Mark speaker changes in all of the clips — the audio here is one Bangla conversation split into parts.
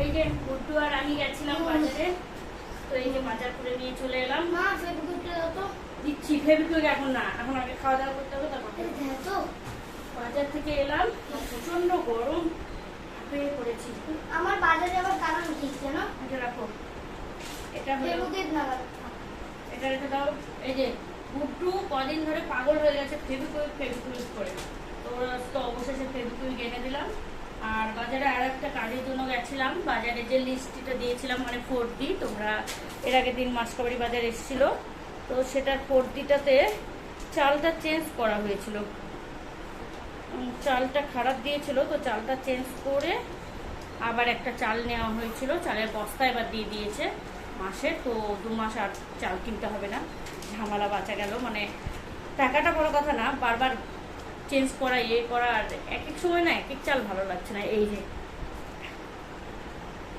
Speaker 1: এই যে গুড্ডু আর আমি গেছিলাম বাজারে তো এই যে বাজার করে নিয়ে চলে এলাম।
Speaker 2: মা ফেসবুকে তো।
Speaker 1: দিচ্ছি ফেবিকুইক এখন না এখন আগে খাওয়া দাওয়া করতে হবে তারপর
Speaker 2: এই দেখো তো।
Speaker 1: বাজার থেকে এলাম প্রচণ্ড গরম পড়েছি।
Speaker 2: আমার বাজারে আবার কারণ কি জানো?
Speaker 1: এটা রাখো। এটা হলো
Speaker 2: না
Speaker 1: এটা রেখে দাও এই যে গুড্ডু কদিন ধরে পাগল হয়ে গেছে ফেবিকুইক ফেবিকুইক করে। তো তো অবশেষে ফেবিকুইক এনে দিলাম। আর বাজারে আর একটা কাজের জন্য গেছিলাম। বাজারে যে লিস্টটা দিয়েছিলাম মানে ফোর ডি তোমরা এর আগে দিন মাসকাবাড়ি বাজার এসেছিল। তো সেটার ফোর ডিটাতে চালটা চেঞ্জ করা হয়েছিল। চালটা খারাপ দিয়েছিল, তো চালটা চেঞ্জ করে আবার একটা চাল নেওয়া হয়েছিল। চালের বস্তা এবার দিয়ে দিয়েছে মাসে, তো দু মাস আর চাল কিনতে হবে না। ঝামেলা বাঁচা গেল। মানে টাকাটা বড় কথা না, বারবার চেঞ্জ করা ইয়ে করা, আর এক এক সময় না এক এক চাল ভালো লাগছে না, এই যে।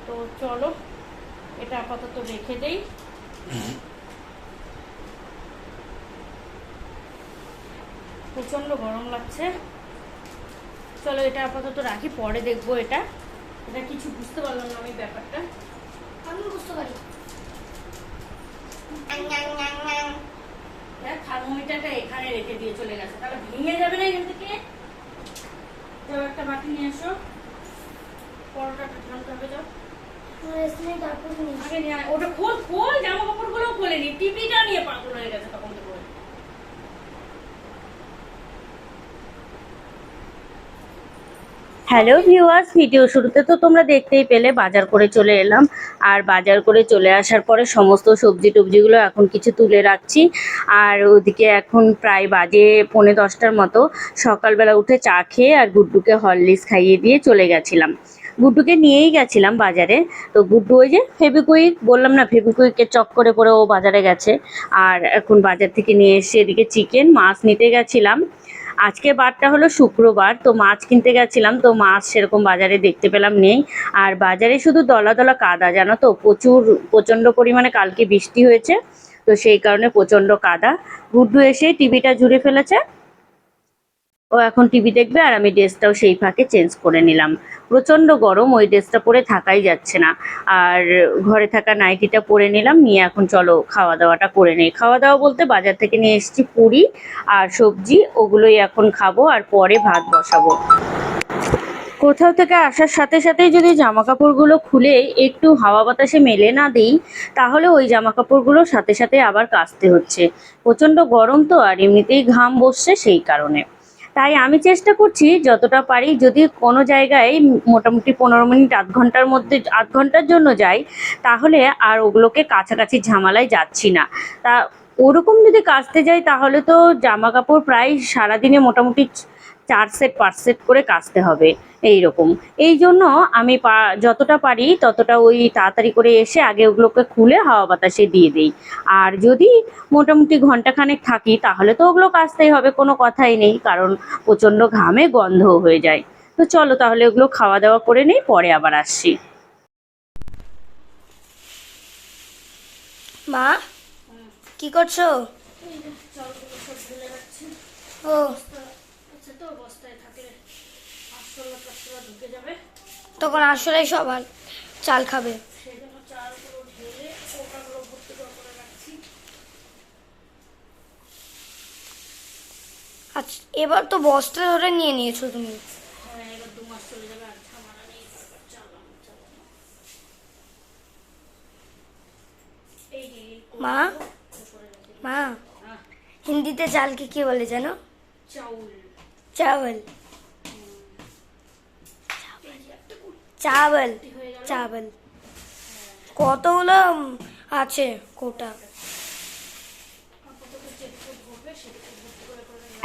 Speaker 1: তো চলো, এটা আপাতত রেখে দেই। প্রচণ্ড গরম লাগছে। চলো, এটা আপাতত রাখি, পরে দেখব এটা। এটা কিছু বুঝতে পারলাম না আমি ব্যাপারটা।
Speaker 2: আমি বুঝতে পারি ন্যাং, ন্যাং, ন্যাং, ন্যাং।
Speaker 1: দেখ থার্মোমিটারটা এখানে রেখে দিয়ে চলে গেছে। তাহলে ভেঙে যাবে না এখান থেকে? যাও একটা বাটি নিয়ে এসো। পরোটাটা হবে যাও। ওটা খোল খোল জামা কাপড়গুলো খোলেনি টিভিটা নিয়ে পাগল হয়ে গেছে তখন থেকে ও। হ্যালো ভিউয়ার্স ভিডিও শুরুতে তো তোমরা দেখতেই পেলে বাজার করে চলে এলাম। আর বাজার করে চলে আসার পরে সমস্ত সবজি টবজিগুলো এখন কিছু তুলে রাখছি। আর ওদিকে এখন প্রায় বাজে পৌনে দশটার মতো। সকালবেলা উঠে চা খেয়ে আর গুড্ডুকে হরলিক্স খাইয়ে দিয়ে চলে গেছিলাম। গুড্ডুকে নিয়েই গেছিলাম বাজারে। তো গুড্ডু ওই যে ফেবিকুইক বললাম না ফেবিকুইকের চক করে পরে ও বাজারে গেছে। আর এখন বাজার থেকে নিয়ে এসে এদিকে চিকেন মাছ নিতে গেছিলাম। আজকে বারটা হলো শুক্রবার, তো মাছ কিনতে গেছিলাম, তো মাছ সেরকম বাজারে দেখতে পেলাম নেই। আর বাজারে শুধু দলা দলা কাদা, জানো তো? প্রচুর, প্রচণ্ড পরিমাণে কালকে বৃষ্টি হয়েছে, তো সেই কারণে প্রচণ্ড কাদা। গুড্ডু এসে টিভিটা জুড়ে ফেলেছে ও এখন টিভি দেখবে আর আমি ড্রেসটাও সেই ফাঁকে চেঞ্জ করে নিলাম। প্রচণ্ড গরম, ওই ড্রেসটা পরে থাকাই যাচ্ছে না। আর ঘরে থাকা নাইটিটা পরে নিলাম, নিয়ে এখন চলো খাওয়া দাওয়াটা করে নিই। খাওয়া দাওয়া বলতে বাজার থেকে নিয়ে এসেছি পুরি আর সবজি, ওগুলোই এখন খাব আর পরে ভাত বসাবো। কোথাও থেকে আসার সাথে সাথেই যদি জামা কাপড়গুলো খুলে একটু হাওয়া বাতাসে মেলে না দিই, তাহলে ওই জামা কাপড়গুলো সাথে সাথে আবার কাচতে হচ্ছে। প্রচণ্ড গরম তো, আর এমনিতেই ঘাম বসছে সেই কারণে। তাই আমি চেষ্টা করছি যতটা পারি যদি কোনো জায়গায় মোটামুটি পনেরো মিনিট, আধ ঘণ্টার মধ্যে, আধ ঘণ্টার জন্য যাই, তাহলে আর ওগুলোকে কাছাকাছি ঝামেলায় যাচ্ছি না। তা ওরকম যদি কাচতে যাই তাহলে তো জামা কাপড় প্রায় সারাদিনে মোটামুটি চার সেট পাঁচ সেট করে কাচতে হবে এই রকম এই জন্য আমি যতটা পারি ততটা ওই তাড়াতাড়ি করে এসে আগে ওগুলোকে খুলে হাওয়া বাতাসে দিয়ে দিই। আর যদি মোটামুটি ঘন্টাখানেক থাকি তাহলে তো ওগুলো কাচতেই হবে, কোনো কথাই নেই, কারণ প্রচণ্ড ঘামে গন্ধ হয়ে যায়। তো চলো তাহলে ওগুলো খাওয়া দাওয়া করে নিই, পরে আবার আসছি।
Speaker 2: মা, কি করছ? ও
Speaker 1: আচ্ছা তো বস্তায় থাকলে আটশোলা টাটশোলা ঢুকে যাবে
Speaker 2: তখন আসলে সবার চাল খাবে। আচ্ছা এবার তো বস্তা ধরে নিয়ে নিয়েছো তুমি।
Speaker 1: হ্যাঁ
Speaker 2: মা? মা?
Speaker 1: আহ,
Speaker 2: হিন্দিতে চালকে কি বলে জানো?
Speaker 1: চাউল।
Speaker 2: চাवल
Speaker 1: এই যে চাবল
Speaker 2: চাবল কতগুলো আছে কোটা।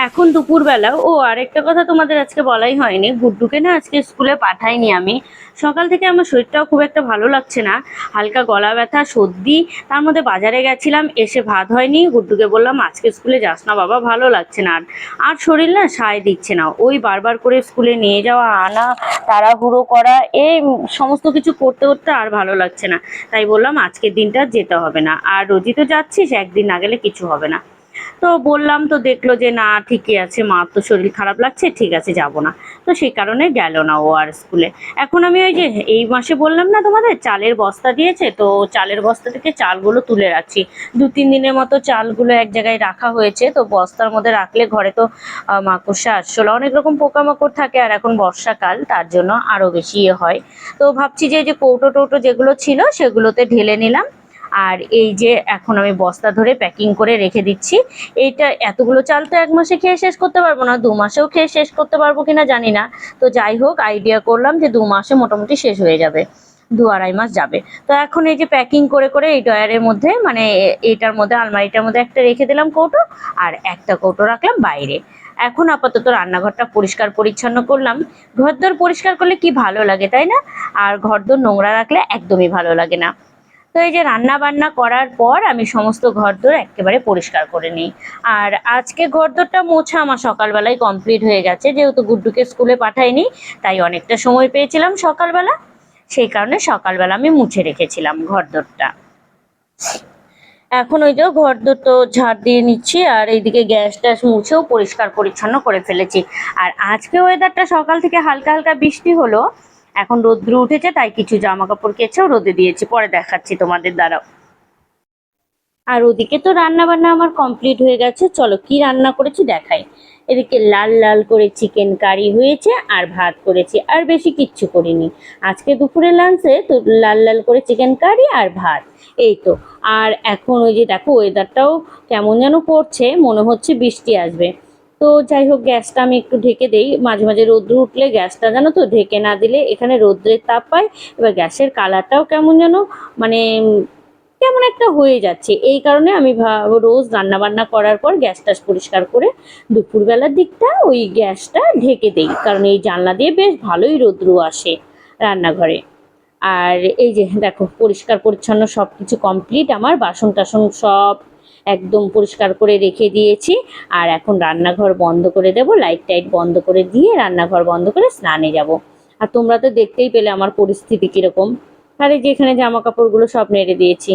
Speaker 3: এখন দুপুরবেলা। ও, আরেকটা কথা তোমাদের আজকে বলাই হয়নি। গুড্ডুকে না আজকে স্কুলে পাঠাইনি আমি। সকাল থেকে আমার শরীরটাও খুব একটা ভালো লাগছে না। হালকা গলা ব্যথা, সর্দি। তার মধ্যে বাজারে গেছিলাম, এসে ভাত হয়নি। গুড্ডুকে বললাম, আজকে স্কুলে যাস না বাবা, ভালো লাগছে না। আর আর শরীর না সায় দিচ্ছে না। ওই বারবার করে স্কুলে নিয়ে যাওয়া, আনা, তাড়াহুড়ো করা এই সমস্ত কিছু করতে করতে আর ভালো লাগছে না। তাই বললাম, আজকের দিনটা যেতে হবে না। আর রোজই তো যাচ্ছিস, একদিন না গেলে কিছু হবে না। তো বললাম তো দেখল যে, না, ঠিকই আছে, মা তো শরীর খারাপ লাগছে, ঠিক আছে, যাব না। তো সেই কারণে গেল না ও আর স্কুলে। এখন আমি ওই যে, এই মাসে বললাম না তোমাদের, চালের বস্তা দিয়েছে, তো চালের বস্তা থেকে চালগুলো তুলে রাখছি। দু, তিন দিনের মতো চালগুলো এক জায়গায় রাখা হয়েছে, তো বস্তার মধ্যে রাখলে ঘরে তো মাকড়সা আরশোলা, অনেক রকম পোকামাকড় থাকে, আর এখন বর্ষাকাল, তার জন্য আরও বেশি ইয়ে হয়। তো ভাবছি যে যে কৌটো টৌটো যেগুলো ছিল, সেগুলোতে ঢেলে নিলাম। আর এই যে এখন আমি বস্তা ধরে প্যাকিং করে রেখে দিচ্ছি। এইটা এতগুলো চাল তো এক মাসে খেয়ে শেষ করতে পারব না, দু মাসেও খেয়ে শেষ করতে পারব কিনা জানি না। তো যাই হোক আইডিয়া করলাম যে দু মাসে মোটামুটি শেষ হয়ে যাবে, দু আড়াই মাস যাবে। তো এখন এই যে প্যাকিং করে করে এই ডয়ারের মধ্যে মানে এইটার মধ্যে, আলমারিটার মধ্যে একটা রেখে দিলাম কৌটো আর একটা কৌটো রাখলাম বাইরে। এখন আপাতত রান্নাঘরটা পরিষ্কার পরিচ্ছন্ন করলাম। ঘরদোর পরিষ্কার করলে কি ভালো লাগে, তাই না? আর ঘরদোর নোংরা রাখলে একদমই ভালো লাগে না। তো এই যে রান্না বান্না করার পর আমি সমস্ত ঘরদোর একেবারে পরিষ্কার করে নিই। আর আজকে ঘরদোরটা মোছা আমার সকালবেলায় কমপ্লিট হয়ে গেছে, যেহেতু গুড্ডুকে স্কুলে পাঠাইনি, তাই অনেকটা সময় পেয়েছিলাম সকালবেলা। সেই কারণে সকালবেলা আমি মুছে রেখেছিলাম ঘরদোরটা। এখন ওই যে ঘরদোর তো ঝাড় দিয়ে নিচ্ছি, আর এইদিকে গ্যাস ট্যাস মুছেও পরিষ্কার পরিচ্ছন্ন করে ফেলেছি। আর আজকে ওয়েদারটা সকাল থেকে হালকা হালকা বৃষ্টি হলো এখন রোদ্র উঠেছে, তাই কিছু জামা কাপড় কেচেও রোদে দিয়েছি। পরে দেখাচ্ছি তোমাদের দ্বারাও আর ওদিকে তো রান্না বান্না আমার কমপ্লিট হয়ে গেছে। চলো, কি রান্না করেছি দেখাই। এদিকে লাল লাল করে চিকেন কারি হয়েছে আর ভাত করেছি, আর বেশি কিচ্ছু করিনি। আজকে দুপুরে লাঞ্চে তো লাল লাল করে চিকেন কারি আর ভাত। এই তো, আর এখন ওই যে দেখো ওয়েদারটাও কেমন যেন করছে, মনে হচ্ছে বৃষ্টি আসবে। তো যাই হোক, গ্যাসটা আমি একটু ঢেকে দেই। মাঝে মাঝে রোদ্র উঠলে গ্যাসটা জানো তো, ঢেকে না দিলে এখানে রোদ্রের তাপ পায়। এবার গ্যাসের কালারটাও কেমন যেন মানে কেমন একটা হয়ে যাচ্ছে। এই কারণে আমি রোজ রান্না বান্না করার পর গ্যাস ট্যাস পরিষ্কার করে দুপুরবেলার দিকটা ওই গ্যাসটা ঢেকে দেই। কারণ এই জানলা দিয়ে বেশ ভালোই রোদ্রু আসে রান্নাঘরে। আর এই যে দেখো পরিষ্কার পরিচ্ছন্ন সব কিছু কমপ্লিট আমার বাসন টাসন সব একদম পরিষ্কার করে রেখে দিয়েছি। আর এখন রান্নাঘর বন্ধ করে দেব লাইট টাইট বন্ধ করে দিয়ে রান্নাঘর বন্ধ করে স্নানে যাব। আর তোমরা তো দেখতেই পেলে আমার পরিস্থিতি কীরকম। আর যেখানে জামা কাপড়গুলো সব নেড়ে দিয়েছি।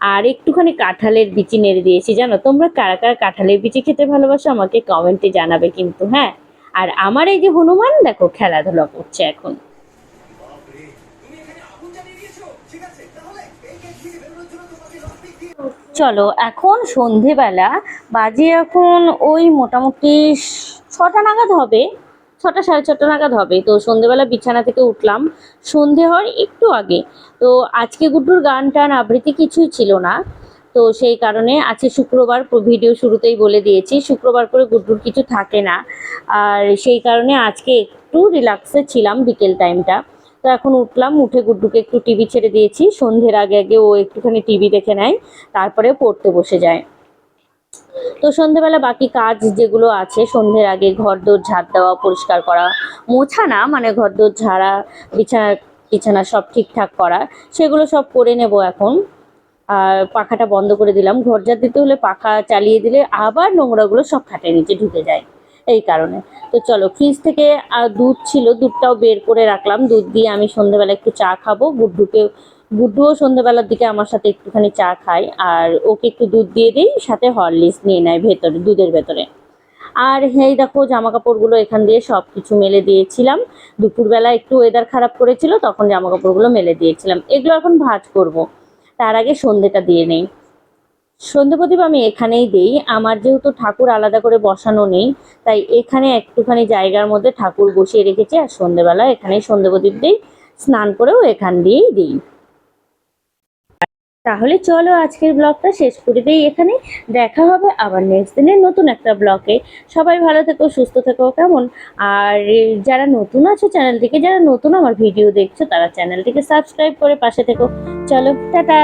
Speaker 3: আর একটুখানি কাঁঠালের বিচি নেড়ে দিয়েছি, জানো? তোমরা কারা কারা কাঁঠালের বিচি খেতে ভালোবাসো আমাকে কমেন্টে জানাবে কিন্তু হ্যাঁ? আর আমার এই যে হনুমান, দেখো খেলাধুলা করছে এখন। চলো, এখন সন্ধেবেলা, বাজে এখন ওই মোটামুটি ছটা নাগাদ হবে, ছটা, সাড়ে ছটা নাগাদ হবে। তো সন্ধেবেলা বিছানা থেকে উঠলাম, সন্ধে হওয়ার একটু আগে। তো আজকে গুড্ডুর গান টান আবৃত্তি কিছুই ছিল না। তো সেই কারণে আজকে শুক্রবার ভিডিও শুরুতেই বলে দিয়েছি, শুক্রবার করে গুড্ডুর কিছু থাকে না। আর সেই কারণে আজকে একটু রিল্যাক্সে ছিলাম বিকেল টাইমটা তো এখন উঠলাম, উঠে গুড্ডুকে একটু টিভি ছেড়ে দিয়েছি। সন্ধ্যের আগে আগে ও একটুখানি টিভি দেখে নেয় তারপরে পড়তে বসে যায়। তো সন্ধেবেলা বাকি কাজ যেগুলো আছে, সন্ধ্যের আগে ঘর দোর ঝাড় দেওয়া, পরিষ্কার করা, মোছা না মানে ঘর দোর ঝাড়া, বিছানা বিছানা সব ঠিকঠাক করা, সেগুলো সব করে নেব এখন। আর পাখাটা বন্ধ করে দিলাম। ঘর ঝাড় দিতে হলে পাখা চালিয়ে দিলে আবার নোংরাগুলো সব খাটের নিচে ঢুকে যায়। এই কারণে। তো চলো ফ্রিজ থেকে দুধ ছিল, দুধটাও বের করে রাখলাম। দুধ দিয়ে আমি সন্ধ্যেবেলা একটু চা খাব। গুড্ডুকে, গুড্ডুও সন্ধ্যেবেলার দিকে আমার সাথে একটুখানি চা খায়। আর ওকে একটু দুধ দিয়ে দিই, সাথে হরলিক্স নিয়ে নেয় ভেতরে, দুধের ভেতরে। আর এই দেখো জামা কাপড়গুলো এখান দিয়ে সব কিছু মেলে দিয়েছিলাম। দুপুরবেলা একটু ওয়েদার খারাপ করেছিল, তখন জামা কাপড়গুলো মেলে দিয়েছিলাম। এগুলো এখন ভাজ করব। তার আগে সন্ধেটা দিয়ে নেই। সন্ধে প্রদীপ আমি এখানেই দিই। আমার যেহেতু ঠাকুর আলাদা করে বসানো নেই, তাই এখানে একটুখানি জায়গার মধ্যে ঠাকুর বসিয়ে রেখেছি আর সন্ধেবেলা এখানেই সন্ধে প্রদীপ দিই, স্নান করেও এখান দিয়েই দিই। তাহলে চলো আজকের ব্লগটা শেষ করে দিই এখানে। দেখা হবে আবার নেক্সট দিনের নতুন একটা ব্লগে। সবাই ভালো থেকো, সুস্থ থেকো কেমন? আর যারা নতুন আছো চ্যানেলটিকে যারা নতুন আমার ভিডিও দেখছ, তারা চ্যানেলটিকে সাবস্ক্রাইব করে পাশে থেকো। চলো, টাটা!